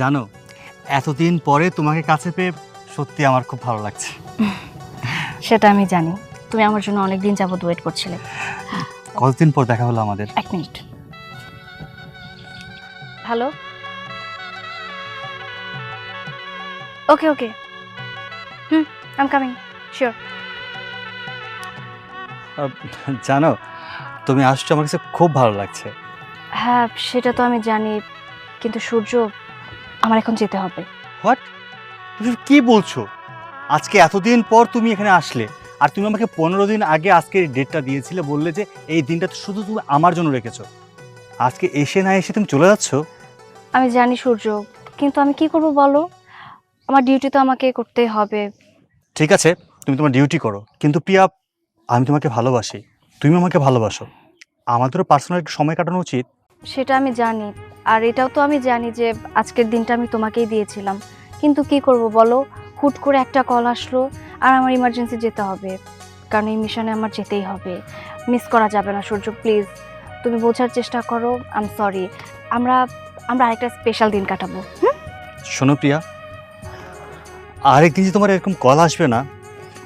জানো এতদিন পরে তোমাকে কাছে পেয়ে সত্যি আমার খুব ভালো লাগছে। সেটা আমি জানি। তুমি আমার জন্য অনেক দিন যাবত ওয়েট করছিলে। কতদিন পর দেখা হলো আমাদের? এক minute. Hello okay okay hmm I'm coming sure জানো তুমি আসছো আমার কাছে খুব ভালো লাগছে। হ্যাঁ সেটা তো আমি জানি কিন্তু সূর্য আমার এখন যেতে হবে। হোয়াট তুমি কি বলছো? আজকে এতদিন পর তুমি এখানে আসলে আর তুমি আমাকে পনেরো দিন আগে আজকে ডেটটা দিয়েছিলে বললে যে এই দিনটা তো শুধু তুমি আমার জন্য রেখেছো। আজকে এসে না এসে তুমি চলে যাচ্ছ? আমি জানি সূর্য কিন্তু আমি কি করব বলো? আমার ডিউটি তো আমাকে করতেই হবে। ঠিক আছে তুমি তোমার ডিউটি করো। কিন্তু প্রিয়া আমি তোমাকে ভালোবাসি। তুমি আমাকে ভালোবাসো। আমাদেরও পার্সোনাল একটু সময় কাটানো উচিত। সেটা আমি জানি। আর এটাও তো আমি জানি যে আজকের দিনটা আমি তোমাকেই দিয়েছিলাম। কিন্তু কি করব বলো? হুট করে একটা কল আসলো আর আমার ইমার্জেন্সি যেতে হবে। কারণ এই মিশনে আমার যেতেই হবে। মিস করা যাবে না সূর্য প্লিজ তুমি বোঝার চেষ্টা করো। আম সরি আমরা আমরা আরেকটা স্পেশাল দিন কাটাবো শোনো প্রিয়া, আরেকদিন যে তোমার এরকম কল আসবে না,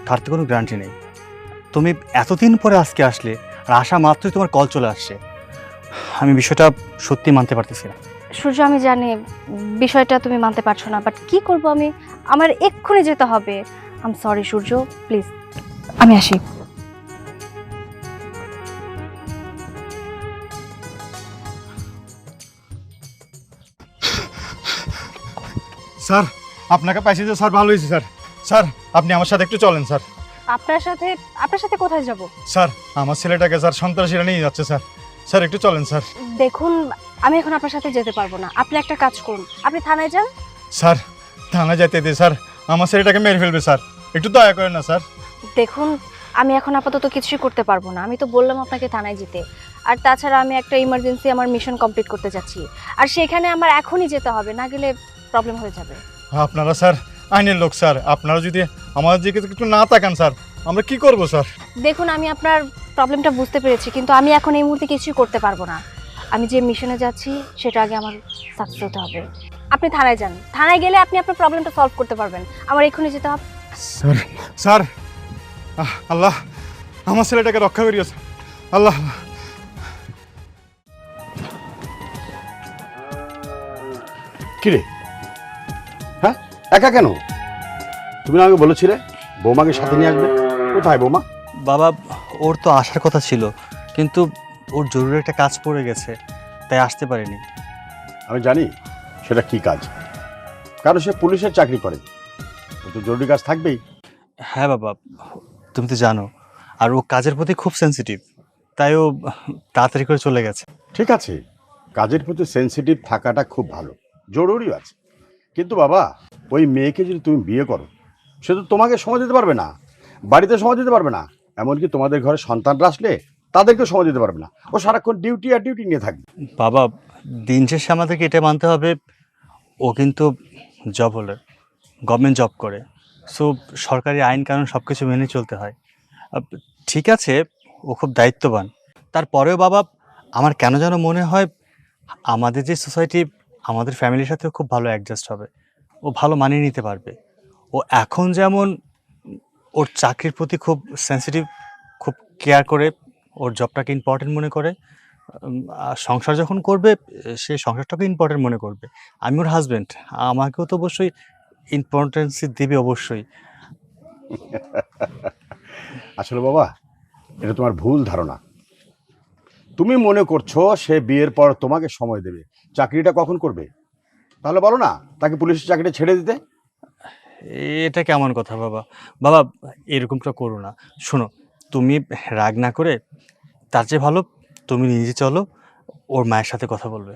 তার তো কোনো গ্যারান্টি নেই। তুমি এতদিন পরে আজকে আসলে আর আসা মাত্রই তোমার কল চলে আসছে। আমি বিষয়টা সত্যি মানতে পারতেছি না। সূর্য আমি জানি বিষয়টা তুমি মানতে পারছ না বাট কি করব আমি? আমার এক্ষুনি যেতে হবে। আম সরি সূর্য প্লিজ আমি আসি। স্যার আপনাকে পাইছি যে স্যার ভালো হয়েছে স্যার। স্যার আপনি আমার সাথে একটু চলেন স্যার। আপনার সাথে আপনার সাথে কোথায় যাব? স্যার আমার ছেলেটাকে স্যার সন্ত্রাসীরা নিয়ে যাচ্ছে স্যার। স্যার একটু চলেন স্যার। দেখুন আমি এখন আপনার সাথে যেতে পারব না। আপনি একটা কাজ করুন। আপনি থানায় যান। স্যার থানায় যেতে দে স্যার। আমার ছেলেটাকে মেরে ফেলবে স্যার। একটু দয়া করেন না স্যার। দেখুন আমি এখন আপাতত কিছুই করতে পারব না। আমি তো বললাম আপনাকে থানায় যেতে। আর তাছাড়া আমি একটা ইমার্জেন্সি আমার মিশন কমপ্লিট করতে যাচ্ছি। আর সেখানে আমার এখনই যেতে হবে না গেলে প্রবলেম হয়ে যাবে। আপনারা স্যার আইনের লোক স্যার। আপনারা যদি আমাদের দিকে একটু না তাকান স্যার আমরা কি করব স্যার? দেখুন আমি আপনার প্রবলেমটা বুঝতে পেরেছি কিন্তু আমি এখন এই মুহূর্তে কিছুই করতে পারব না। আমি যে মিশনে যাচ্ছি সেটা আগে আমার সাকসেস হতে হবে। আপনি থানায় যান। থানায় গেলে আপনি আপনার প্রবলেমটা সলভ করতে পারবেন। আমার এক্ষুনি যেতে হবে। স্যার স্যার আল্লাহ! আমার ছেলেটাকে রক্ষা করিও স্যার আল্লাহ! কিরে? হ্যাঁ? একা কেন? তুমি না আমাকে বলেছিলে বৌমাকে সাথে নিয়ে আসবে? কোথায় বৌমা? বাবা ওর তো আসার কথা ছিল কিন্তু ওর জরুরি একটা কাজ পড়ে গেছে তাই আসতে পারেনি। আমি জানি সেটা কি কাজ। কারণ সে পুলিশের চাকরি করে। ও তো জরুরি কাজ থাকবেই। হ্যাঁ বাবা তুমি তো জানো আর ও কাজের প্রতি খুব সেনসিটিভ তাই ও তাড়াতাড়ি করে চলে গেছে। ঠিক আছে কাজের প্রতি সেনসিটিভ থাকাটা খুব ভালো জরুরিও আছে। কিন্তু বাবা ওই মেয়েকে যদি তুমি বিয়ে করো সে তো তোমাকে সময় দিতে পারবে না বাড়িতে সময় দিতে পারবে না। এমনকি তোমাদের ঘরে সন্তানরা আসলে তাদেরকে সময় দিতে পারবে না। ও সারাক্ষণ ডিউটি আর ডিউটি নিয়ে থাকবে। বাবা, দিন শেষে আমাদেরকে এটা মানতে হবে, ও কিন্তু জব হলে গভর্নমেন্ট জব করে। সো সরকারি আইন কানুন সব কিছু মেনে চলতে হয়। ঠিক আছে, ও খুব দায়িত্ববান। তারপরেও বাবা, আমার কেন যেন মনে হয়, আমাদের যে সোসাইটি আমাদের ফ্যামিলির সাথেও খুব ভালো অ্যাডজাস্ট হবে। ও ভালো মানিয়ে নিতে পারবে। ও এখন যেমন ওর চাকরির প্রতি খুব সেন্সিটিভ খুব কেয়ার করে, ওর জবটাকে ইম্পর্টেন্ট মনে করে সংসার যখন করবে, সে সংসারটাকে ইম্পর্টেন্ট মনে করবে। আমি ওর হাজব্যান্ড আমাকেও তো অবশ্যই ইম্পর্টেন্সি দেবে অবশ্যই। আসলে বাবা, এটা তোমার ভুল ধারণা। তুমি মনে করছ সে বিয়ের পর তোমাকে সময় দেবে। চাকরিটা কখন করবে? তাহলে বলো না, তাকে পুলিশের চাকরিটা ছেড়ে দিতে। এটা কেমন কথা বাবা? বাবা এরকমটা করো না। শোনো তুমি রাগ না করে তার চেয়ে ভালো তুমি নিজে চলো ওর মায়ের সাথে কথা বলবে।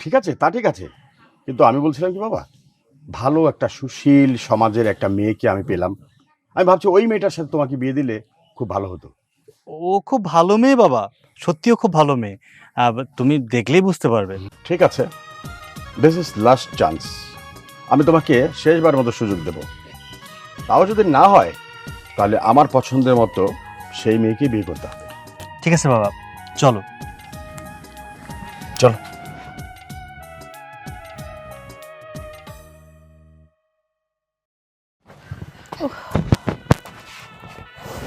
ঠিক আছে তা ঠিক আছে। কিন্তু আমি বলছিলাম কি বাবা ভালো একটা সুশীল সমাজের একটা মেয়েকে আমি পেলাম। আমি ভাবছি ওই মেয়েটার সাথে তোমাকে বিয়ে দিলে খুব ভালো হতো। ও খুব ভালো মেয়ে বাবা সত্যিও খুব ভালো মেয়ে। তুমি দেখলেই বুঝতে পারবে। ঠিক আছে দিস ইজ লাস্ট চান্স আমি তোমাকে শেষবার মতো সুযোগ দেব। তাও যদি না হয় তাহলে আমার পছন্দের মতো সেই মেয়েকে বিয়ে করতে হবে। ঠিক আছে বাবা চলো। চলো।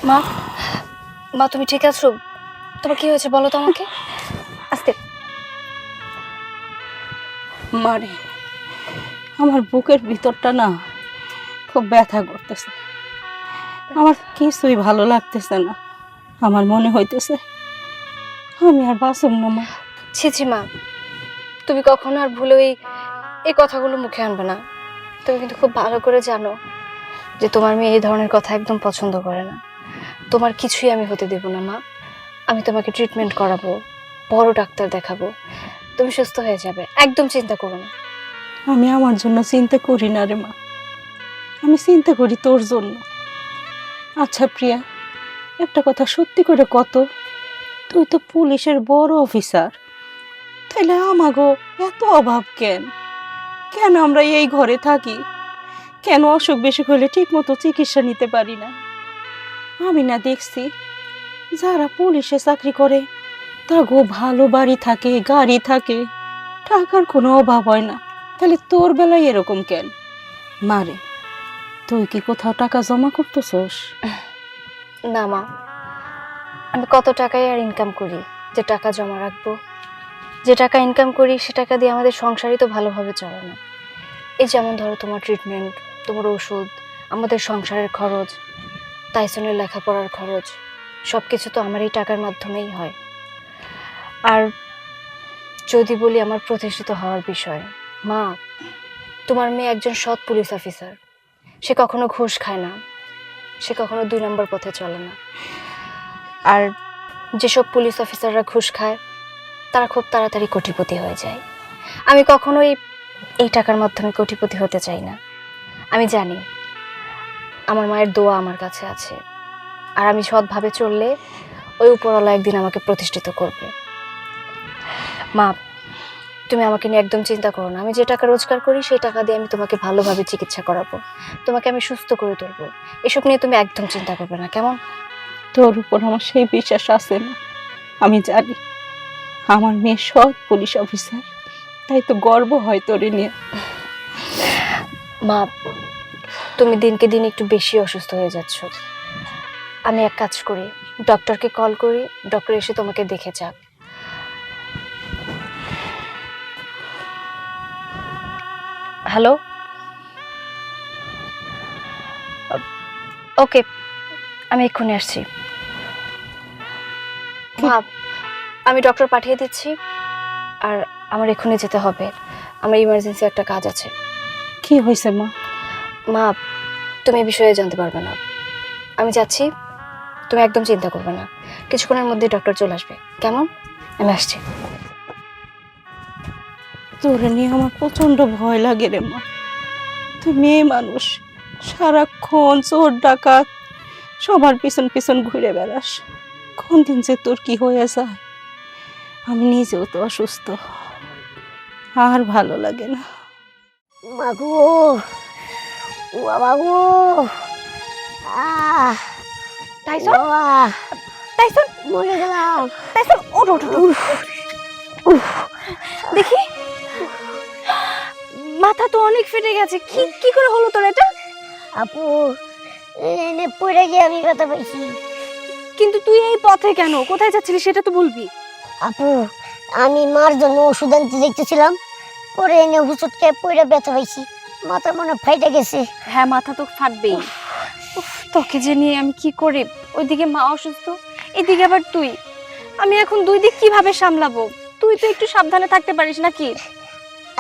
মা মা তুমি ঠিক আছো? তোমার কি হয়েছে বলো তো আমাকে? আস্তে। মানে আমার বুকের ভিতরটা না খুব ব্যথা করতেছে। আমার কিছুই ভালো লাগতেছে না। আমার মনে হইতেছে আমি আর বাসুম না, মা। ছি মা। তুমি কখনো আর ভুলে ওই এই কথাগুলো মুখে আনবে না। তুমি কিন্তু খুব ভালো করে জানো যে তোমার মেয়ে এই ধরনের কথা একদম পছন্দ করে না। তোমার কিছুই আমি হতে দেব না, মা। আমি তোমাকে ট্রিটমেন্ট করাবো, বড় ডাক্তার দেখাবো। তুমি সুস্থ হয়ে যাবে, একদম চিন্তা করো না। আমি আমার জন্য চিন্তা করি না রে মা। আমি চিন্তা করি তোর জন্য। আচ্ছা প্রিয়া, একটা কথা সত্যি করে কত তুই তো পুলিশের বড় অফিসার। তাইলে আমাগো এত অভাব কেন? কেন আমরা এই ঘরে থাকি? কেন অসুখ বেশি হলে ঠিক মতো চিকিৎসা নিতে পারি না? আমি না দেখছি, যারা পুলিশে চাকরি করে তা গো ভালো বাড়ি থাকে, গাড়ি থাকে, টাকার কোনো অভাব হয় না। তাহলে তোর বেলায় এরকম কেন? মারে তুই কি কোথাও টাকা জমা করতেছস? না মা আমি কত টাকাই আর ইনকাম করি? যে টাকা জমা রাখব। যে টাকা ইনকাম করি সে টাকা দিয়ে আমাদের সংসারই তো ভালোভাবে চলে না। এই যেমন ধরো তোমার ট্রিটমেন্ট তোমার ওষুধ আমাদের সংসারের খরচ তাইসনের লেখাপড়ার খরচ সব কিছু তো আমার এই টাকার মাধ্যমেই হয়। আর যদি বলি আমার প্রতিষ্ঠিত হওয়ার বিষয় মা, তোমার মেয়ে একজন সৎ পুলিশ অফিসার। সে কখনো ঘুষ খায় না। সে কখনো দুই নম্বর পথে চলে না। আর যেসব পুলিশ অফিসাররা ঘুষ খায়, তারা খুব তাড়াতাড়ি কোটিপতি হয়ে যায়। আমি কখনোই এই টাকার মাধ্যমে কোটিপতি হতে চাই না। আমি জানি, আমার মায়ের দোয়া আমার কাছে আছে। আর আমি সৎভাবে চললে ওই উপরওয়ালা একদিন আমাকে প্রতিষ্ঠিত করবে। মা তুমি আমাকে নিয়ে একদম চিন্তা করো না। আমি যে টাকা রোজগার করি সেই টাকা দিয়ে আমি তোমাকে ভালোভাবে চিকিৎসা করাবো। তোমাকে আমি সুস্থ করে তুলবো। এসব নিয়ে তুমি একদম চিন্তা করবে না কেমন? তোর উপর আমার সেই বিশ্বাস আছে না। আমি জানি আমার মেয়ে সৎ পুলিশ অফিসার। তাই তো গর্ব হয় তোরে নিয়ে। মা তুমি দিনকে দিন একটু বেশি অসুস্থ হয়ে যাচ্ছ। আমি এক কাজ করি ডক্টরকে কল করি ডক্টর এসে তোমাকে দেখে যাক। হ্যালো? ওকে আমি এক্ষুনি আসছি। মা আমি ডক্টর পাঠিয়ে দিচ্ছি আর আমার এক্ষুনি যেতে হবে। আমার ইমার্জেন্সি একটা কাজ আছে। কি হয়েছে মা? মা তুমি এ বিষয়ে জানতে পারবে না। আমি যাচ্ছি তুমি একদম চিন্তা করবে না। কিছুক্ষণের মধ্যে ডক্টর চলে আসবে। কেমন? আমি আসছি। তোরে নিয়ে আমার প্রচণ্ড ভয় লাগে রে মা। তুই মেয়ে মানুষ সারাক্ষণ চোর ডাকাত সবার পিছন পিছন ঘুরে বেড়াস। কোন দিন যে তোর কি হয়ে যায়? আমি নিজেও তো অসুস্থ আর ভালো লাগে না। মাগো ও বাবা গো। আহ টাইসন বাবা। টাইসন মরে গেলাম। টাইসন ওঠ ওঠ ওঠ। উফ, দেখি। অনেক ফেটে গেছে। কি কি করে হলো তোর এটা? আপু এনে পড়ে গিয়ে আমি ব্যথা পাইছি কিন্তু তুই এই পথে কেন? কোথায় যাচ্ছিলি সেটা তো বলবি। আপু আমি মার জন্য ওষুধ আনতে দেখতেছিলাম পরে এনে ওষুধ খেয়ে পড়ে ব্যথা পাইছি। মাথা মনে ফাইটে গেছে। হ্যাঁ মাথা তো ফাটবেই। উফ, তোকে যে নিয়ে আমি কি করি ওইদিকে মা অসুস্থ এদিকে আবার তুই। আমি এখন দুই দিক কীভাবে সামলাবো? তুই তো একটু সাবধানে থাকতে পারিস নাকি?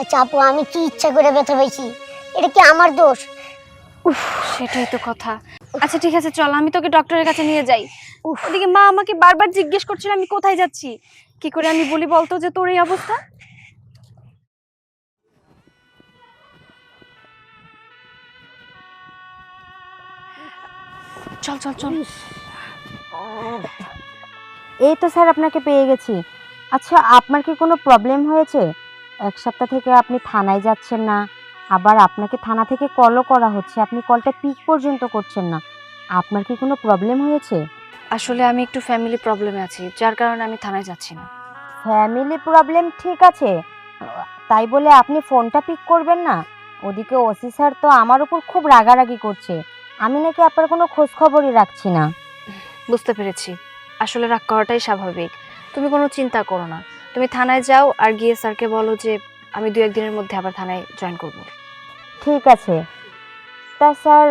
আচ্ছা আপু আমি কি ইচ্ছা করে ব্যথা পাইছি? এটা কি আমার দোষ? উফ সেটাই তো কথা। আচ্ছা ঠিক আছে চল আমি তোকে ডক্টরের কাছে নিয়ে যাই। উফ। ওদিকে মা আমাকে বারবার জিজ্ঞেস করছিল আমি কোথায় যাচ্ছি? কি করে আমি বলি বলতো যে তোর এই অবস্থা? চল চল চল। এই তো স্যার আপনাকে পেয়ে গেছি। আচ্ছা আপনার কি কোনো প্রবলেম হয়েছে? এক সপ্তাহ থেকে আপনি থানায় যাচ্ছেন না আবার আপনাকে থানা থেকে কলও করা হচ্ছে আপনি কলটা পিক পর্যন্ত করছেন না। আপনার কি কোনো প্রবলেম হয়েছে? আসলে আমি একটু ফ্যামিলি প্রবলেমে আছি যার কারণে আমি থানায় যাচ্ছি না। ফ্যামিলি প্রবলেম ঠিক আছে তাই বলে আপনি ফোনটা পিক করবেন না। ওদিকে ওসি স্যার তো আমার উপর খুব রাগারাগি করছে আমি নাকি আপনার কোনো খোঁজখবরই রাখছি না। বুঝতে পেরেছি আসলে রাগ করাটাই স্বাভাবিক তুমি কোনো চিন্তা করো না। তুমি থানায় যাও আর গিয়ে স্যারকে বলো যে আমি দু একদিনের মধ্যে আবার থানায় জয়েন করব। ঠিক আছে। তা স্যার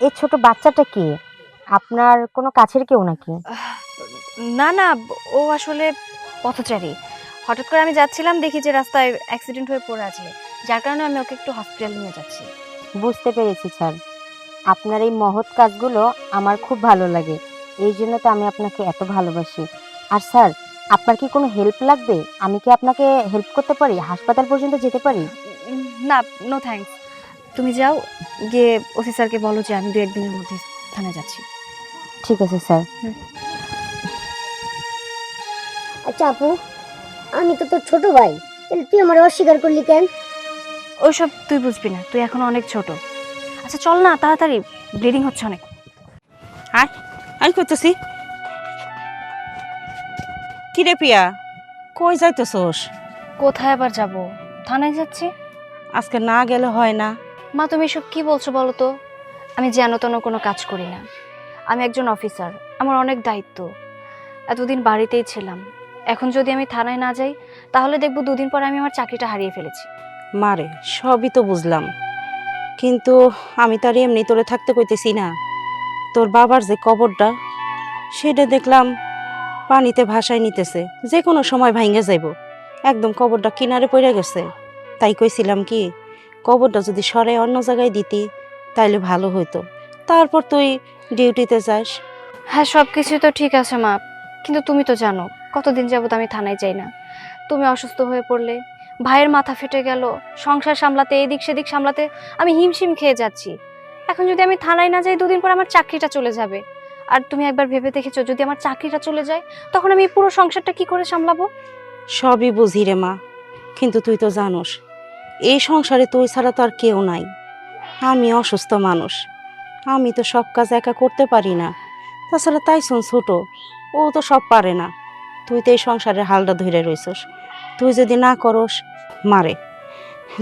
এই ছোট বাচ্চাটা কি? আপনার কোনো কাছের কেউ নাকি? না না ও আসলে পথচারী। হঠাৎ করে আমি যাচ্ছিলাম দেখি যে রাস্তায় অ্যাক্সিডেন্ট হয়ে পড়ে আছে। যার কারণে আমি ওকে একটু হসপিটাল নিয়ে যাচ্ছি। বুঝতে পেরেছি স্যার। আপনার এই মহৎ কাজগুলো আমার খুব ভালো লাগে। এই জন্য তো আমি আপনাকে এত ভালোবাসি। আর স্যার আপনার কি কোনো হেল্প লাগবে? আমি কি আপনাকে হেল্প করতে পারি? হাসপাতাল পর্যন্ত যেতে পারি? না নো থ্যাঙ্কস তুমি যাও গিয়ে ওসি স্যারকে বলো যে আমি দু একদিনের মধ্যে থানায় যাচ্ছি। ঠিক আছে স্যার আচ্ছা আপু আমি তো তোর ছোট ভাই। তাহলে তুই আমার অস্বীকার করলি কেন? ওইসব তুই বুঝবি না তুই এখন অনেক ছোট। আচ্ছা চল না তাড়াতাড়ি ব্লিডিং হচ্ছে অনেক। আয় আই করতেছি। কিরে পিয়া? কই যাইতেছোস? কোথায় আবার যাব? থানায় যাচ্ছি? আজকে না গেলে হয় না। মা তুমি এসব কি বলছো বলো তো? আমি যেন তেন কোনো কাজ করি না। আমি একজন অফিসার আমার অনেক দায়িত্ব। এতদিন বাড়িতেই ছিলাম। এখন যদি আমি থানায় না যাই তাহলে দেখব দুদিন পরে আমি আমার চাকরিটা হারিয়ে ফেলেছি। মারে সবই তো বুঝলাম। কিন্তু আমি তার এমনি তোরে থাকতে কইতেছি না। তোর বাবার যে কবরটা সেটা দেখলাম পানিতে ভাসায় নিতেছে। যে কোনো সময় ভাঙ্গে যাইব। একদম কবরটা কিনারে পড়ে গেছে। তাই কইছিলাম কি, কবরটা যদি সরে অন্য জায়গায় দিতি, তাইলে ভালো হইতো। তারপর তুই ডিউটিতে যাস। হ্যাঁ সব কিছুই তো ঠিক আছে মা। কিন্তু তুমি তো জানো, কতদিন যাবত আমি থানায় যাই না। তুমি অসুস্থ হয়ে পড়লে, ভাইয়ের মাথা ফেটে গেল, সংসার সামলাতে, এদিক সেদিক সামলাতে আমি হিমশিম খেয়ে যাচ্ছি। এখন যদি আমি থানায় না যাই, দুদিন পর আমার চাকরিটা চলে যাবে। আর তুমি একবার ভেবে দেখেছ যদি আমার চাকরিটা চলে যায় তখন আমি পুরো সংসারটা কি করে সামলাবো? সবই বুঝি রে মা কিন্তু তুই তো জানোস এই সংসারে তুই ছাড়া তো আর কেউ নাই। আমি অসুস্থ মানুষ আমি তো সব কাজ একা করতে পারি না তাছাড়া তাই তাইসন ছোট ও তো সব পারে না। তুই তো এই সংসারের হালটা ধরে রইছস তুই যদি না করস মারে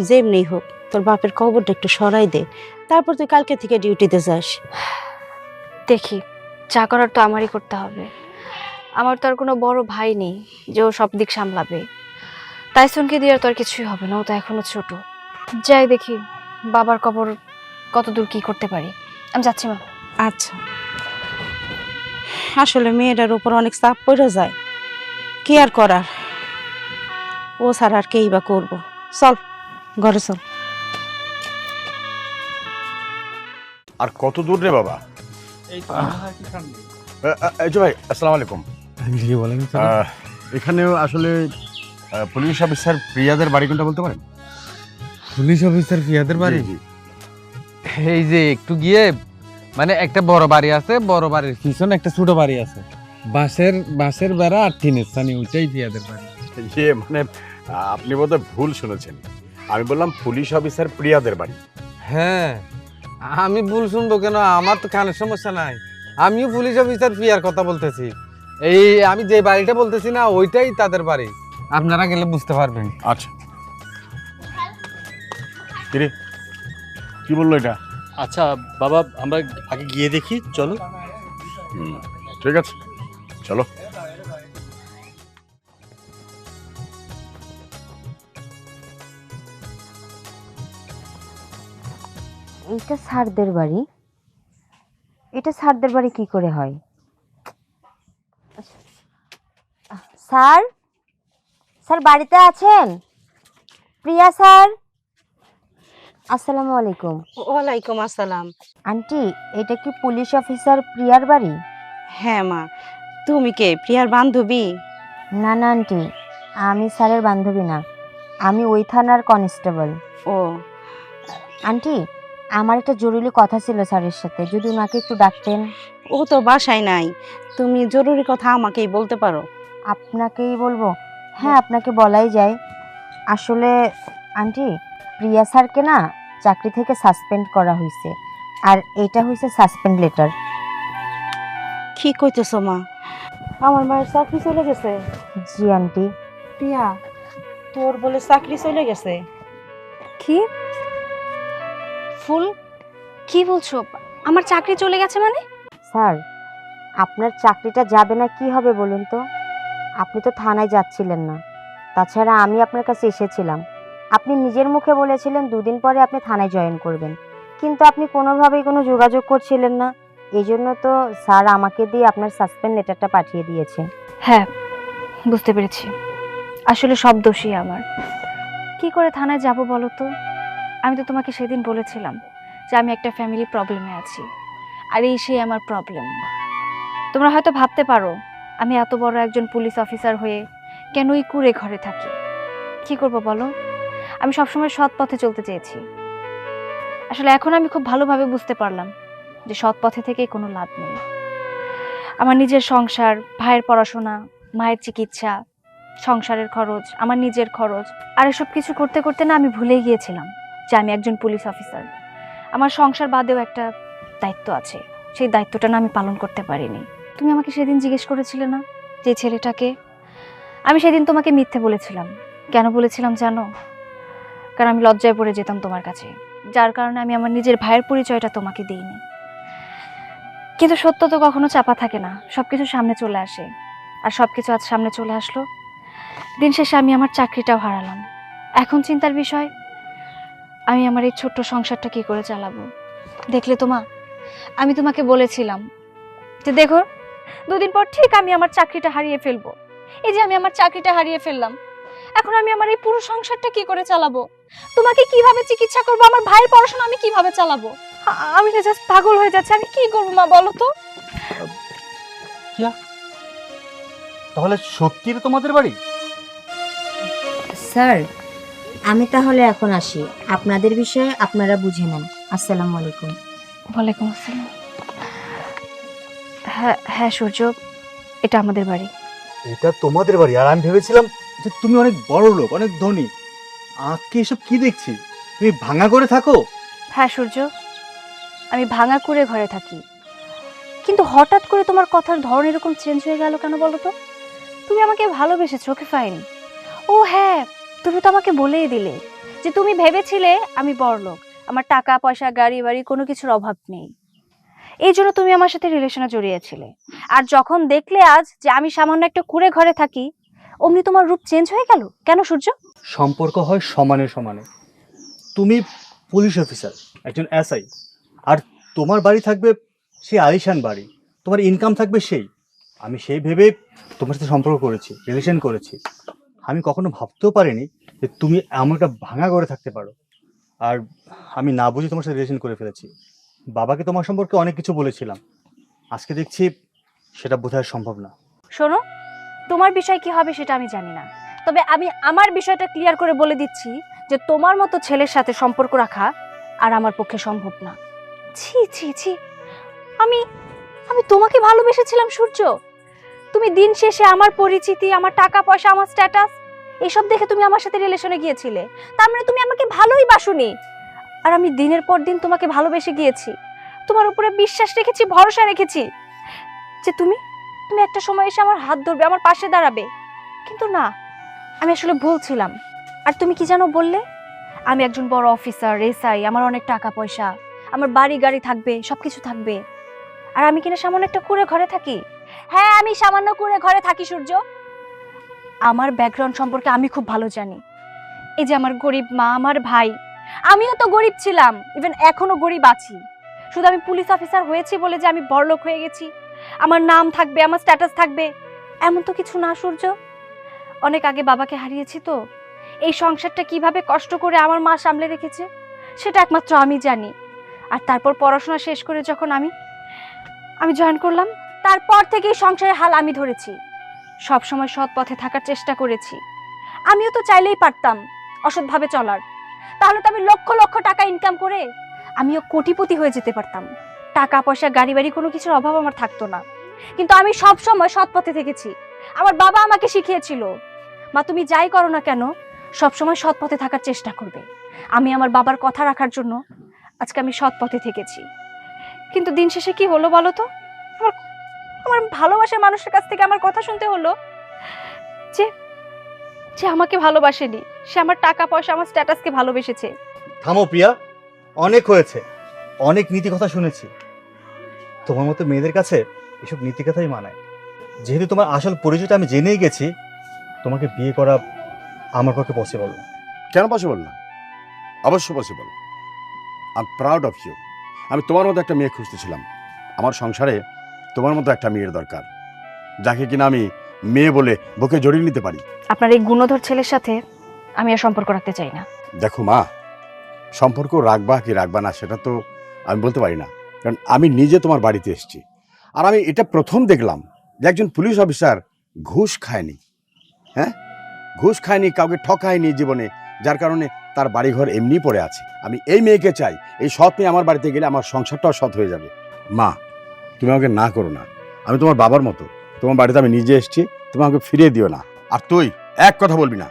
যেমনি হোক তোর বাপের কবরটা একটু সরাই দে তারপর তুই কালকে থেকে ডিউটিতে যাস। দেখি যা করার তো আমারই করতে হবে। আমার তো আর কোনো বড় ভাই নেই যে ও সব দিক সামলাবে। তাইসনকে দিয়ে আর তো আর কিছুই হবে না ও তো এখনও ছোট। যাই দেখি বাবার কবর কত দূর কি করতে পারি। আমি যাচ্ছি মা। আচ্ছা। আসলে মেয়েটার উপর অনেক চাপ পড়ে যায়। কি আর করার? ও ছাড়া আর কেই বা করব। চল ঘরে চল। আর কত দূর রে বাবা? ভাই আসসালামু আলাইকুম। আহ, এখানে আসলে পুলিশ অফিসার প্রিয়াদের বাড়ি কোনটা বলতে পারেন? পুলিশ অফিসার ফিয়াদের বাড়ি? জি, জি। এই যে একটু গিয়ে মানে একটা বড় বাড়ি আছে বড় বাড়ির পিছনে একটা ছোট বাড়ি আছে। বাঁশের বাঁশের বেড়া আর টিনের স্থানীয় ওইটাই ফিয়াদের বাড়ি। যে মানে আপনি বোধহয় ভুল শুনেছেন। আমি বললাম পুলিশ অফিসার প্রিয়াদের বাড়ি। হ্যাঁ। আমি ভুল শুনব কেন? আমার তো কানের সমস্যা নাই। আমিও পুলিশ অফিসার পিয়ার কথা বলতেছি। এই আমি যে বাড়িটা বলতেছি না ওইটাই তাদের বাড়ি। আপনারা গেলে বুঝতে পারবেন। আচ্ছা। কিরে কি বলল এটা? আচ্ছা বাবা আমরা আগে গিয়ে দেখি চলো। ঠিক আছে। চলো। এটা স্যারদের বাড়ি। এটা স্যারদের বাড়ি কি করে হয়? স্যার? স্যার বাড়িতে আছেন? প্রিয়া স্যার? আসসালামু আলাইকুম। ওয়ালাইকুম আসসালাম। আন্টি এটা কি পুলিশ অফিসার প্রিয়ার বাড়ি? হ্যাঁ মা। তুমি কে? প্রিয়ার বান্ধবী? না না আন্টি। আমি স্যারের বান্ধবী না। আমি ওই থানার কনস্টেবল। ও। আন্টি আমার একটা জরুরি কথা ছিল স্যারের সাথে যদি ওনাকে একটু ডাকতেন। ও তো বাসায় নাই। তুমি জরুরি কথা আমাকেই বলতে পারো। আপনাকেই বলব? হ্যাঁ আপনাকে বলাই যায়। আসলে আন্টি প্রিয়া স্যারকে না চাকরি থেকে সাসপেন্ড করা হয়েছে আর এটা হয়েছে সাসপেন্ড লেটার। কি কইতেছো মা? আমার মায়ের চাকরি চলে গেছে। জি আন্টি। প্রিয়া তোর বলে চাকরি চলে গেছে। কি? ফুল? কি বলছো? আমার চাকরি চলে গেছে মানে? স্যার আপনার চাকরিটা যাবে না কি হবে বলুন তো? আপনি তো থানায় যাচ্ছিলেন না। তাছাড়া আমি আপনার কাছে এসেছিলাম। আপনি নিজের মুখে বলেছিলেন দুদিন পরে আপনি থানায় জয়েন করবেন। কিন্তু আপনি কোনোভাবেই কোনো যোগাযোগ করছিলেন না। এই জন্য তো স্যার আমাকে দিয়ে আপনার সাসপেন্ড লেটারটা পাঠিয়ে দিয়েছে। হ্যাঁ বুঝতে পেরেছি। আসলে সব দোষই আমার। কি করে থানায় যাব বলো তো? আমি তো তোমাকে সেদিন বলেছিলাম যে আমি একটা ফ্যামিলি প্রবলেমে আছি। আর এই সেই আমার প্রবলেম তোমরা হয়তো ভাবতে পারো, আমি এত বড় একজন পুলিশ অফিসার হয়ে কেনই কুড়ে ঘরে থাকি? কি করব বলো? আমি সবসময় সৎ পথে চলতে চেয়েছি। আসলে এখন আমি খুব ভালোভাবে বুঝতে পারলাম যে সৎ পথে থেকে কোনো লাভ নেই। আমার নিজের সংসার, ভাইয়ের পড়াশোনা, মায়ের চিকিৎসা, সংসারের খরচ, আমার নিজের খরচ, আর এসব কিছু করতে করতে না আমি ভুলেই গিয়েছিলাম। যে আমি একজন পুলিশ অফিসার। আমার সংসার বাদেও একটা দায়িত্ব আছে। সেই দায়িত্বটা না আমি পালন করতে পারিনি। তুমি আমাকে সেদিন জিজ্ঞেস করেছিলে না যে ছেলেটাকে? আমি সেদিন তোমাকে মিথ্যে বলেছিলাম। কেন বলেছিলাম জানো? কারণ আমি লজ্জায় পড়ে যেতাম তোমার কাছে। যার কারণে আমি আমার নিজের ভাইয়ের পরিচয়টা তোমাকে দিইনি। কিন্তু সত্য তো কখনো চাপা থাকে না। সব কিছু সামনে চলে আসে। আর সব কিছু আজ সামনে চলে আসলো। দিন শেষে আমি আমার চাকরিটাও হারালাম। এখন চিন্তার বিষয় আমি আমার এই ছোট্ট সংসারটা কি করে চালাবো? দেখলে তোমা আমি তোমাকে বলেছিলাম যে দেখো দুদিন পর ঠিক আমি আমার চাকরিটা হারিয়ে ফেলব। এই যে আমি আমার চাকরিটা হারিয়ে ফেললাম এখন আমি আমার এই পুরো সংসারটা কি করে চালাবো? তোমাকে কীভাবে চিকিৎসা করব? আমার ভাইয়ের পড়াশোনা আমি কীভাবে চালাবো? আমি না জাস্ট পাগল হয়ে যাচ্ছে আমি কি করব মা বলো তো? তাহলে সত্যি তোমাদের বাড়ি? স্যার আমি তাহলে এখন আসি। আপনাদের বিষয়ে আপনারা বুঝে নেন। আসসালামু আলাইকুম। ওয়ালাইকুম আসসালাম। হ্যাঁ হ্যাঁ সূর্য এটা আমাদের বাড়ি। এটা তোমাদের বাড়ি। আর আমি ভেবেছিলাম যে তুমি অনেক বড় লোক অনেক ধনী। আজকে এসব কি দেখছি? তুমি ভাঙা করে থাকো? হ্যাঁ সূর্য আমি ভাঙা করে ঘরে থাকি। কিন্তু হঠাৎ করে তোমার কথার ধরন এরকম চেঞ্জ হয়ে গেল কেন বলো তো? তুমি আমাকে ভালোবেসেছো ওকে ফাইন ও হ্যাঁ তুমি তো আমাকে বলেই দিলে যে তুমি ভেবেছিলে আমি বড়লোক। আমার টাকা, পয়সা, গাড়ি বাড়ি কোনো কিছুর অভাব নেই। এই জন্য তুমি আমার সাথে রিলেশনে জড়িয়েছিলে। আর যখন দেখলে আজ যে আমি সামান্য একটা কুড়ে ঘরে থাকি, অমনি তোমার রূপ চেঞ্জ হয়ে গেল? কেন সূর্য? সম্পর্ক হয় সমানে সমানে। তুমি পুলিশ অফিসার একজন এসআই আর তোমার বাড়ি থাকবে সেই আলিশান বাড়ি। তোমার ইনকাম থাকবে সেই। আমি সেই ভেবে তোমার সাথে সম্পর্ক করেছি রিলেশন করেছি। আমি কখনো ভাবতেও পারিনি যে তুমি এমন একটা ভাঙা করে থাকতে পারো। আর আমি না বুঝে তোমার সাথে রিলেশন করে ফেলেছি। বাবাকে তোমার সম্পর্কে অনেক কিছু বলেছিলাম। আজকে দেখছি সেটা বোধহয় সম্ভব না। শোনো, তোমার বিষয় কি হবে সেটা আমি জানি না। তবে আমি আমার বিষয়টা ক্লিয়ার করে বলে দিচ্ছি যে তোমার মতো ছেলের সাথে সম্পর্ক রাখা আর আমার পক্ষে সম্ভব না। ছি ছি ছি। আমি আমি তোমাকে ভালোবেসেছিলাম, সূর্য। তুমি দিন শেষে আমার পরিচিতি, আমার টাকা পয়সা, আমার স্ট্যাটাস এসব দেখে তুমি আমার সাথে রিলেশনে গিয়েছিলে। তার মানে তুমি আমাকে ভালোই বাসুনি। আর আমি দিনের পর দিন তোমাকে ভালোবেসে গিয়েছি। তোমার উপরে বিশ্বাস রেখেছি, ভরসা রেখেছি যে তুমি তুমি একটা সময় এসে আমার হাত ধরবে, আমার পাশে দাঁড়াবে। কিন্তু না, আমি আসলে ভুল ছিলাম। আর তুমি কি জানো বললে? আমি একজন বড় অফিসার এসআই আমার অনেক টাকা পয়সা, আমার বাড়ি গাড়ি থাকবে সব কিছু থাকবে। আর আমি কিনা সামান্য একটা কুড়ে ঘরে থাকি। হ্যাঁ আমি সামান্য করে ঘরে থাকি, সূর্য। আমার ব্যাকগ্রাউন্ড সম্পর্কে আমি খুব ভালো জানি। এই যে আমার গরিব মা, আমার ভাই, আমিও তো গরিব ছিলাম ইভেন এখনও গরিব আছি। শুধু আমি পুলিশ অফিসার হয়েছি বলে যে আমি বড়লোক হয়ে গেছি। আমার নাম থাকবে, আমার স্ট্যাটাস থাকবে, এমন তো কিছু না, সূর্য। অনেক আগে বাবাকে হারিয়েছি তো। এই সংসারটা কীভাবে কষ্ট করে আমার মা সামলে রেখেছে, সেটা একমাত্র আমি জানি। আর তারপর পড়াশোনা শেষ করে যখন আমি আমি জয়েন করলাম তারপর থেকে সংসারের হাল আমি ধরেছি। সব সময় সৎ পথে থাকার চেষ্টা করেছি। আমিও তো চাইলেই পারতাম অসৎভাবে চলার। তাহলে তো আমি লক্ষ লক্ষ টাকা ইনকাম করে আমিও কোটিপতি হয়ে যেতে পারতাম। টাকা, পয়সা, গাড়ি বাড়ি কোনো কিছুর অভাব আমার থাকতো না। কিন্তু আমি সব সময় সৎ পথে থেকেছি। আমার বাবা আমাকে শিখিয়েছিল, মা, তুমি যাই করো না কেন সব সময় সৎ পথে থাকার চেষ্টা করবে। আমি আমার বাবার কথা রাখার জন্য আজকে আমি সৎ পথে থেকেছি। কিন্তু দিন শেষে কি হলো বলো তো? আমার ভালোবাসার মানুষের কাছ থেকে আমার কথা শুনতে হলো যে যে আমাকে ভালোবাসেনি। সে আমার টাকা পয়সা আমার স্ট্যাটাসকে ভালোবেসেছে। থামো প্রিয়া অনেক হয়েছে অনেক নীতি কথা শুনেছি। তোমার মতো মেয়েদের কাছে এসব নীতিকথাই মানায়। যেহেতু তোমার আসল পরিচয়টা আমি জেনেই গেছি তোমাকে বিয়ে করা আমার পক্ষে পসিবল না। কেন পসিবল না? অবশ্য possible I am proud of you আমি তোমার মতো একটা মেয়ে খুঁজতেছিলাম। আমার সংসারে তোমার মতো একটা মেয়ের দরকার। যাকে কিনা আমি মেয়ে বলে বুকে জড়িয়ে নিতে পারি। আপনার এই গুণধর ছেলের সাথে আমি আর সম্পর্ক রাখতে চাই না। দেখো মা সম্পর্ক রাখবা কি রাখবা না সেটা তো আমি বলতে পারি না। কারণ আমি নিজে তোমার বাড়িতে এসেছি। আর আমি এটা প্রথম দেখলাম যে একজন পুলিশ অফিসার ঘুষ খায়নি। হ্যাঁ? ঘুষ খায়নি কাউকে ঠকায়নি জীবনে যার কারণে তার বাড়িঘর এমনি পড়ে আছে। আমি এই মেয়েকে চাই এই সৎ মেয়ে আমার বাড়িতে গেলে আমার সংসারটাও সৎ হয়ে যাবে। মা তুমি আমাকে না করো না। আমি তোমার বাবার মতো। তোমার বাড়িতে আমি নিজে এসেছি তুমি আমাকে ফিরিয়ে দিও না। আর তুই এক কথা বলবি না।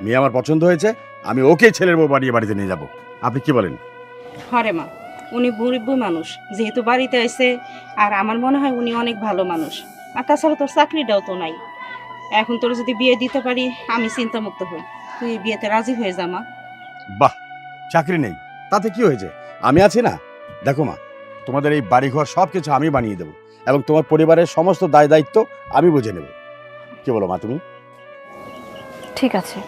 মেয়ে আমার পছন্দ হয়েছে আমি ওকে ছেলের বউ বাড়িয়ে বাড়িতে নিয়ে যাব। আপনি কি বলেন? হরে মা উনি গরিব মানুষ যেহেতু বাড়িতে আইছে আর আমার মনে হয় উনি অনেক ভালো মানুষ। আর তাছাড়া তোর চাকরিটাও তো নাই। এখন তোর যদি বিয়ে দিতে পারি আমি চিন্তামুক্ত হই। তুই বিয়েতে রাজি হয়ে যা মা। বাহ চাকরি নেই। তাতে কি হয়েছে? আমি আছি না? দেখো মা তোমাদের এই বাড়িঘর সব কিছু আমি বানিয়ে দেবো এবং তোমার পরিবারের সমস্ত দায় দায়িত্ব আমি বুঝে নেব। কি বলো মা তুমি? ঠিক আছে।